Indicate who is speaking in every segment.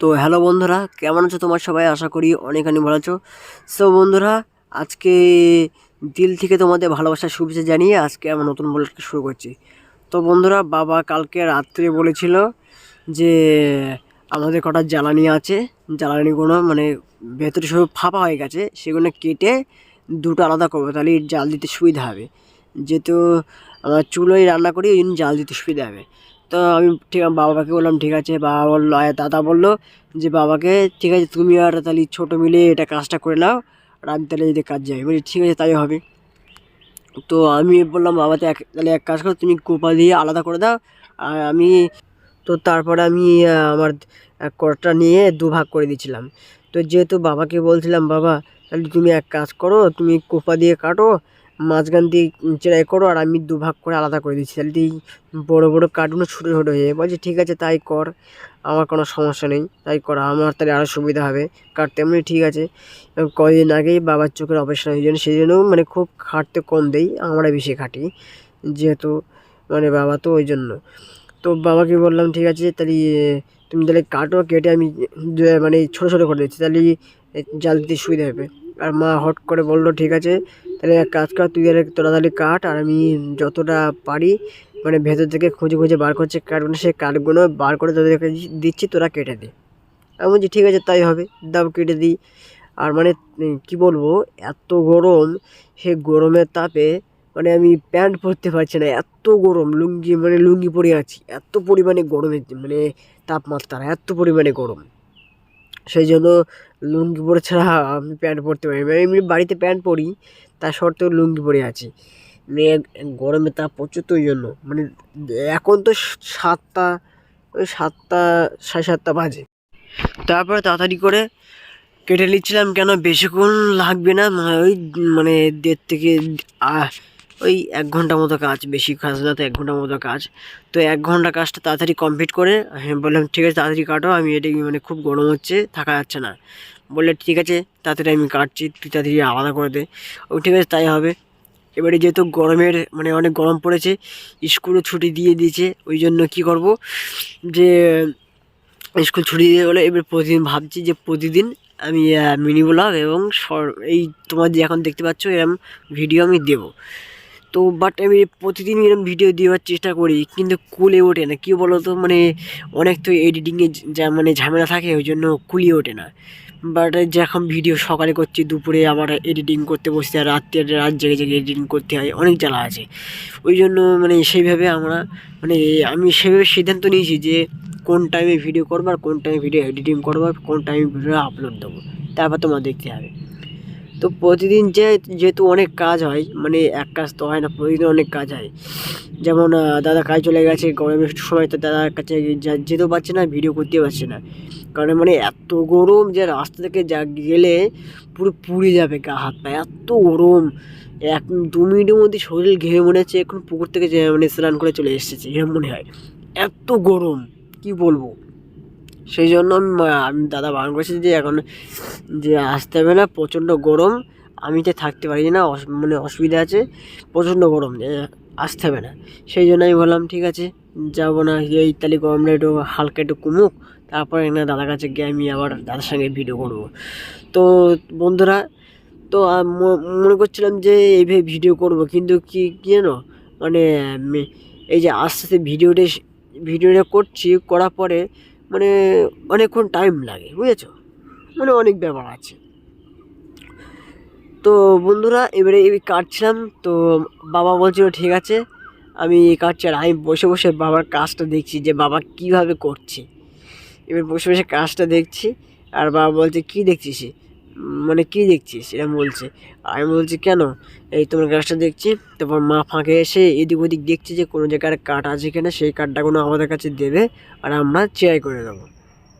Speaker 1: তো হ্যালো বন্ধুরা, কেমন আছো তোমার সবাই? আশা করি অনেক অনেক ভালো আছো। সো বন্ধুরা, আজকে দিল থেকে তোমাদের ভালোবাসার শুভেচ্ছা জানিয়ে আজকে আমরা নতুন ব্লগটা শুরু করছি। তো বন্ধুরা, বাবা কালকে রাত্রে বলেছিল যে আমাদের কটা জ্বালানি আছে। জ্বালানিগুলো মানে ভেতরে সব ফাঁপা হয়ে গেছে, সেগুলো কেটে দুটো আলাদা করব, তাহলে জাল দিতে সুবিধা হবে। যেহেতু আমরা চুলোয় রান্না করি, ওই জন্য জাল দিতে সুবিধা হবে। তো আমি ঠিক বাবাকে বললাম, ঠিক আছে। বাবা বলল আর দাদা বলল যে, বাবাকে, ঠিক আছে, তুমি আর তাহলে ছোটো মিলে এটা কাজটা করে নাও, আর আমি তাহলে যদি কাজ যাই। বলি, ঠিক আছে, তাই হবে। তো আমি বললাম বাবাতে এক, তাহলে এক কাজ করো, তুমি কোপা দিয়ে আলাদা করে দাও। আর আমি, তো তারপরে আমি আমার কড়টা নিয়ে দু ভাগ করে দিয়েছিলাম। তো যেহেতু বাবাকে বলছিলাম, বাবা, তাহলে তুমি এক কাজ করো, তুমি কোপা দিয়ে কাটো মাঝখান দিয়ে চেরাই করো আর আমি দু ভাগ করে আলাদা করে দিচ্ছি। তাহলে এই বড়ো বড়ো কার্টুনও ছোটো ছোটো হয়ে বলছে, ঠিক আছে, তাই কর। আমার কোনো সমস্যা নেই, তাই কর। আমার তাহলে আরও সুবিধা হবে। কাটতে এমনি ঠিক আছে। কদিন আগেই বাবার চোখের অপারেশন হয়ে জন্য সেই জন্য মানে খুব খাটতে কম দেই, আমরা বেশি খাটি, যেহেতু মানে বাবা তো ওই জন্য। তো বাবাকে বললাম, ঠিক আছে, তাহলে, তুমি তাহলে কাটো কেটে আমি মানে ছোটো ছোটো করে দিচ্ছি, তাহলে জাল দিতে সুবিধা হবে। আর মা হট করে বলল, ঠিক আছে, তাহলে এক কাজ কর, তুই তাহলে তাহলে কাট, আর আমি যতটা পারি মানে ভেতর থেকে খুঁজে খুঁজে বার করছে কাঠগুলো সেই কাঠগুলো বার করে তোদেরকে দিচ্ছি, তোরা কেটে দে। আমি বলছি, ঠিক আছে, তাই হবে, দাও কেটে দিই। আর মানে কি বলব, এত গরম সে গরমের তাপে মানে আমি প্যান্ট পরতে পারছি না, এত গরম, লুঙ্গি মানে লুঙ্গি পরে আছি, এত পরিমাণে গরমের মানে তাপমাত্রা, এত পরিমাণে গরম। সেই জন্য লুঙ্গি পরে ছাড়া আমি প্যান্ট পরতে পারি না। এমনি বাড়িতে প্যান্ট পরি, তার সত্ত্বেও লুঙ্গি পরে আছি। মানে গরমে তাপ প্রচুর তো জন্য। মানে এখন তো সাতটা, ওই সাতটা, সাড়ে সাতটা বাজে। তারপরে তাড়াতাড়ি করে কেটে নিচ্ছিলাম কেন? বেশিক্ষণ লাগবে না। মানে ওই মানে দেড় থেকে ওই এক ঘণ্টা মতো কাজ, বেশি কাজ না তো এক ঘণ্টা মতো কাজ। তো এক ঘণ্টা কাজটা তাড়াতাড়ি কমপ্লিট করে হ্যাঁ বললাম, ঠিক আছে, তাড়াতাড়ি কাটো, আমি এটা মানে খুব গরম হচ্ছে, থাকা যাচ্ছে না। বললে, ঠিক আছে, তাড়াতাড়ি আমি কাটছি, তুই তাড়াতাড়ি আলাদা করে দে। ও, ঠিক আছে, তাই হবে। এবারে যেহেতু গরমের মানে অনেক গরম পড়েছে, স্কুলও ছুটি দিয়ে দিয়েছে, ওই জন্য কি করব যে, স্কুল ছুটি দিয়ে বলে এবার প্রতিদিন ভাবছি যে, প্রতিদিন আমি মিনি ব্লগ এবং এই তোমার যে এখন দেখতে পাচ্ছ এরকম ভিডিও আমি দেবো। তো বাট আমি প্রতিদিন এরকম ভিডিও দেওয়ার চেষ্টা করি, কিন্তু কুলে ওঠে না। কী বলো তো মানে অনেক তো এডিটিংয়ে যা মানে ঝামেলা থাকে ওই জন্য কুলিয়ে ওঠে না। বাট যখন ভিডিও সকালে করছি, দুপুরে আমার এডিটিং করতে বসতে আর রাত্রে রাত জেগে জেগে এডিটিং করতে হয়, অনেক জ্বালা আছে। ওই জন্য মানে সেইভাবে আমরা মানে আমি সেভাবে সিদ্ধান্ত নিয়েছি যে কোন টাইমে ভিডিও করব, আর কোন টাইমে ভিডিও এডিটিং করব কোন টাইমে ভিডিও আপলোড দেবো। তারপর তোমার দেখতে হবে। তো প্রতিদিন যে, যেহেতু অনেক কাজ হয় মানে এক কাজ তো হয় না, প্রতিদিন অনেক কাজ হয়। যেমন দাদা কাজ চলে গেছে, গরমের সময় তো দাদার কাছে যেতেও পারছে না, ভিডিও করতেও পারছে না। কারণ মানে এত গরম যে, রাস্তা থেকে যা গেলে পুরো পুড়ে যাবে গা, হাত পা, এত গরম। এক, দু মিনিটের মধ্যে শরীর ঘেমে মনে হচ্ছে, এখন পুকুর থেকে মানে স্নান করে চলে এসেছে এরকম মনে হয়। এত গরম, কি বলব? সেই জন্য আমি দাদা বারণ করেছি যে এখন যে আসতে হবে না, প্রচণ্ড গরম, আমি তো থাকতে পারি না মানে অসুবিধা আছে, প্রচণ্ড গরম আসতে হবে না। সেই জন্য আমি বললাম, ঠিক আছে, যাব না, এই তাহলে গরমটা একটু হালকা একটু কমুক, তারপরে না দাদার কাছে গিয়ে আমি আবার দাদার সঙ্গে ভিডিও করব। তো বন্ধুরা, তো মনে করছিলাম যে এইভাবে ভিডিও করব, কিন্তু কি কি জানো মানে এই যে আস্তে আস্তে ভিডিওটা ভিডিওটা করছি, করার পরে মানে অনেকক্ষণ টাইম লাগে, বুঝেছ? মানে অনেক ব্যাপার আছে। তো বন্ধুরা, এবারে এই কাটছিলাম, তো বাবা বলছিল, ঠিক আছে, আমি কাটছি আর আমি বসে বসে বাবার কাজটা দেখছি, যে বাবা কীভাবে করছে। এবার বসে বসে কাজটা দেখছি, আর বাবা বলছে, কী দেখছিস? মানে কী দেখছিস? এরকম বলছে, আমি বলছি, কেন? এই তোমার গাছটা দেখছি, তারপর মা ফাঁকে এসে এদিক ওদিক দেখছি যে কোনো জায়গার কাঠ আছে কিনা, সেই কাঠটা কোনো আমাদের কাছে দেবে আর আমরা চেয়ার করে দেবো।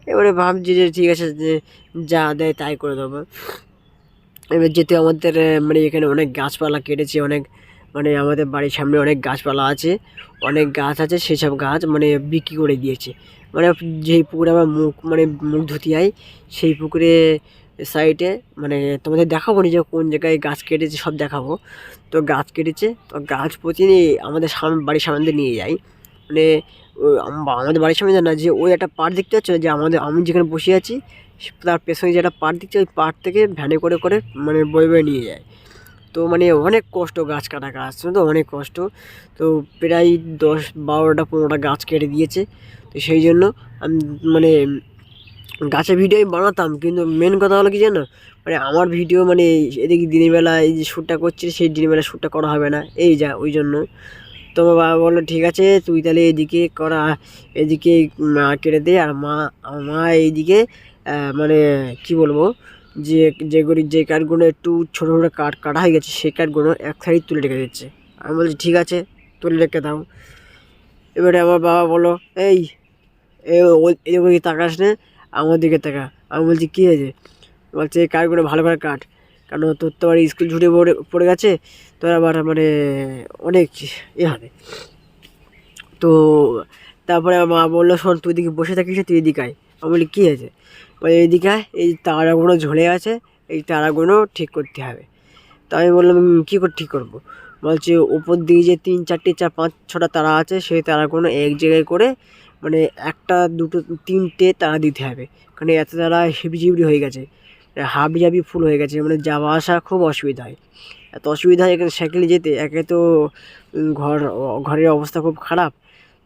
Speaker 1: এবারে ভাবছি যে ঠিক আছে, যে যা দেয় তাই করে দেবো। এবার যেহেতু আমাদের মানে এখানে অনেক গাছপালা কেটেছে, অনেক মানে আমাদের বাড়ির সামনে অনেক গাছপালা আছে, অনেক গাছ আছে, সেসব গাছ মানে বিক্রি করে দিয়েছে। মানে যেই পুকুরে আমার মুখ মানে মুখ ধুতে হয় সেই পুকুরে সাইডে মানে তোমাদের দেখাবো যে কোন জায়গায় গাছ কেটেছে, সব দেখাবো। তো গাছ কেটেছে, তো গাছ প্রতিদিন আমাদের সামনে বাড়ির সামনে দিয়ে নিয়ে যাই মানে আমাদের বাড়ির সামনে না, যে ওই একটা পাড় দেখতে পাচ্ছ যে আমাদের, আমি যেখানে বসে আছি তার পেছনে যে একটা পাড় দিচ্ছে ওই পাড় থেকে ভ্যানে করে করে মানে বয়ে বয়ে নিয়ে যায়। তো মানে অনেক কষ্ট গাছ কাটা গাছ তো অনেক কষ্ট। তো প্রায় দশ, বারোটা, পনেরোটা গাছ কেটে দিয়েছে। তো সেই জন্য আমি মানে গাছের ভিডিও আমি বানাতাম, কিন্তু মেন কথা হলো কি জানো? মানে আমার ভিডিও মানে এদিকে দিনের বেলা এই যে শ্যুটটা করছি, সেই দিনের বেলা শ্যুটটা করা হবে না। এই যা, ওই জন্য। তো আমার বাবা বলল, ঠিক আছে, তুই তাহলে এদিকে করা, এদিকে, মা কেটে দে আর মা মা এইদিকে মানে কি বলব, যে যেগুলি যে কাঠগুলো একটু ছোটো ছোটো কাঠ কাটা হয়ে গেছে, সেই কাঠগুলো এক সাইড তুলে রেখে দিচ্ছে। আমি বলছি, ঠিক আছে, তুলে রেখে দাও। এবারে আমার বাবা বলো এই, এ ও- এদিকে তাকাস না আমার দিকে তাকা। আমি বলছি, কী হয়েছে? বলছে এই কাঠগুলো ভালো করে কাঠ কারণ তোর তো আবার স্কুল ছুটে পড়ে পড়ে গেছে, তোর আবার মানে অনেক এ হবে। তো তারপরে মা বলল, শোন, তুই দিকে বসে থাকিস, তুই এদিকে আয়। আমি বলি, কী হয়েছে? বলে, এদিকে আয়, এই তারাগুলো ঝুলে আছে, এই তারাগুলো ঠিক করতে হবে। তো আমি বললাম কী করে, ঠিক করব? বলছে, ওপর দিকে যে তিন চারটে চার পাঁচ ছটা তারা আছে, সেই তারাগুলো এক জায়গায় করে মানে একটা, দুটো, তিনটে তারা দিতে হবে। কারণ এত তারা হিবজিবড়ি হয়ে গেছে। হাবি জাবি ফুল হয়ে গেছে। মানে যাওয়া আসা খুব অসুবিধা হয়। এত অসুবিধা হয় এখানে সাইকেলে যেতে। একে তো ঘর, ঘরের অবস্থা খুব খারাপ।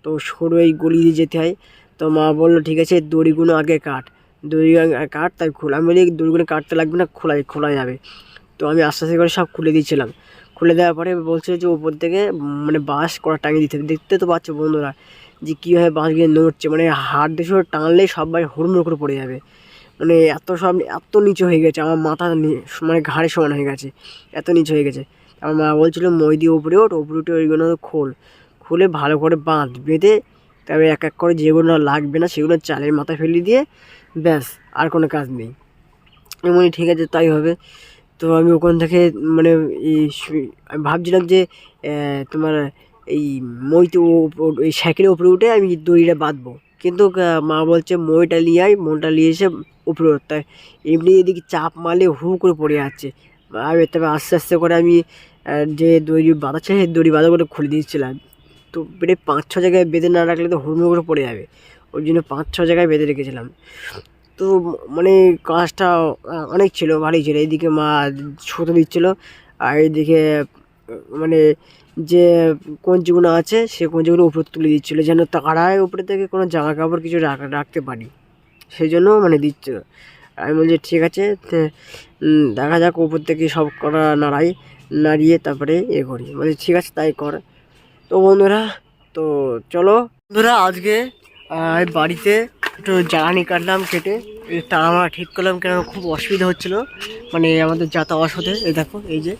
Speaker 1: তো সরু এই গলি দিয়ে যেতে হয়। তো মা বলল, ঠিক আছে, দড়িগুলো আগে কাট। দড়ি কাট তাই খোলা। আমি বলি, দড়িগুলো কাটতে লাগবে না খোলা খোলা যাবে। তো আমি আস্তে আস্তে করে সব খুলে দিয়েছিলাম। খুলে দেওয়ার পরে বলছে যে উপর থেকে মানে বাঁশ করা টাঙিয়ে দিতে। দেখতে তো পাচ্ছ বন্ধুরা যে কীভাবে বাঁশগুলো নড়ছে মানে হাত দিয়ে শুধু টানলেই সবাই হুড়মুড় করে পড়ে যাবে। মানে এত সব, এত নিচু হয়ে গেছে, আমার মাথা মানে ঘাড়ে সমান হয়ে গেছে, এত নিচু হয়ে গেছে। আমার মা বলছিল, মই দিয়ে উপরে ওঠ, উপরে উঠে ওইগুলো খোল। খুলে ভালো করে বাঁধ বেঁধে তারপরে এক এক করে যেগুলো লাগবে না, সেগুলো চালের মাথায় ফেলে দিয়ে ব্যাস, আর কোনো কাজ নেই। বলি, ঠিক আছে, তাই হবে। তো আমি ওখান থেকে মানে আমি ভাবছিলাম যে তোমার এই মইতে এই সাইকেলের উপরে উঠে আমি দড়িটা বাঁধবো। কিন্তু মা বলছে, মইটা নিয়ে আয়, মনটা নিয়ে এসে উপরে উঠতে এমনি এদিকে চাপ মারলে হু করে পড়ে যাচ্ছে। আমি তবে আস্তে আস্তে করে আমি যে দড়ি বাঁধাচ্ছে, সেই দড়ি বাঁধাগুলো খুলে দিয়েছিলাম। তো বেড়ে পাঁচ, ছ জায়গায় বেঁধে না রাখলে তো হুড়মুড় করে পড়ে যাবে। ওই জন্য পাঁচ, ছ জায়গায় বেঁধে রেখেছিলাম। তো মানে কাজটা অনেক ছিল, ভালোই ছিল। এইদিকে মা সুতো দিচ্ছিল। আর এইদিকে মানে যে কঞ্চিগুলো আছে, সে কঞ্চিগুলো উপরে তুলে দিচ্ছিল, যেন তারায় উপরে থেকে কোনো জামা কাপড় কিছু রাখ- রাখতে পারি। সেই জন্য মানে দিচ্ছিল। আমি বলছি ঠিক আছে দেখা যাক উপর থেকে সব করা নাড়াই, নাড়িয়ে তারপরে এ করি। বলছি, ঠিক আছে, তাই কর। তো বন্ধুরা, তো চলো। বন্ধুরা, আজকে বাড়িতে একটু জ্বালানি কাটলাম, কেটে তারা আমরা ঠিক করলাম কেন খুব অসুবিধা হচ্ছিল। মানে আমাদের যাতায়াত হতে এই দেখো, এই যে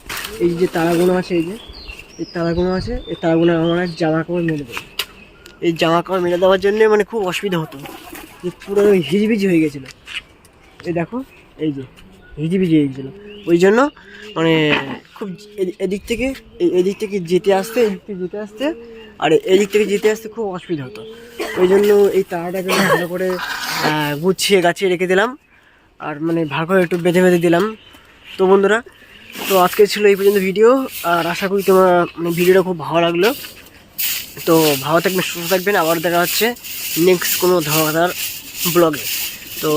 Speaker 1: এই যে তারাগুলো আছে, এই যে, এই তারাগুলো আছে, এই তারাগুলো আমরা জামা কাপড় মেলে দেবো। এই জামা কাপড় মেলে দেওয়ার জন্য মানে খুব অসুবিধা হতো। যে পুরো হিজিবিজি হয়ে গেছিল। এই দেখো, এই যে, হিজিবিজি হয়ে গেছিল। ওই জন্য মানে খুব এদিক থেকে এদিক থেকে যেতে আসতে, এদিক থেকে যেতে আসতে আর এই দিক থেকে যেতে আসতে খুব অসুবিধা হতো। ওই জন্য এই তারাটাকে ভালো করে গুছিয়ে গাছিয়ে রেখে দিলাম। আর মানে ভালো করে একটু বেঁধে বেঁধে দিলাম। তো বন্ধুরা, তো আজকে ছিল এই পর্যন্ত ভিডিও। আর আশা করি তোমার মানে ভিডিওটা খুব ভালো লাগল। তো ভালো থাকবেন, সুস্থ থাকবেন। আবার দেখা হচ্ছে নেক্সট কোনো ধরনের ব্লগে তো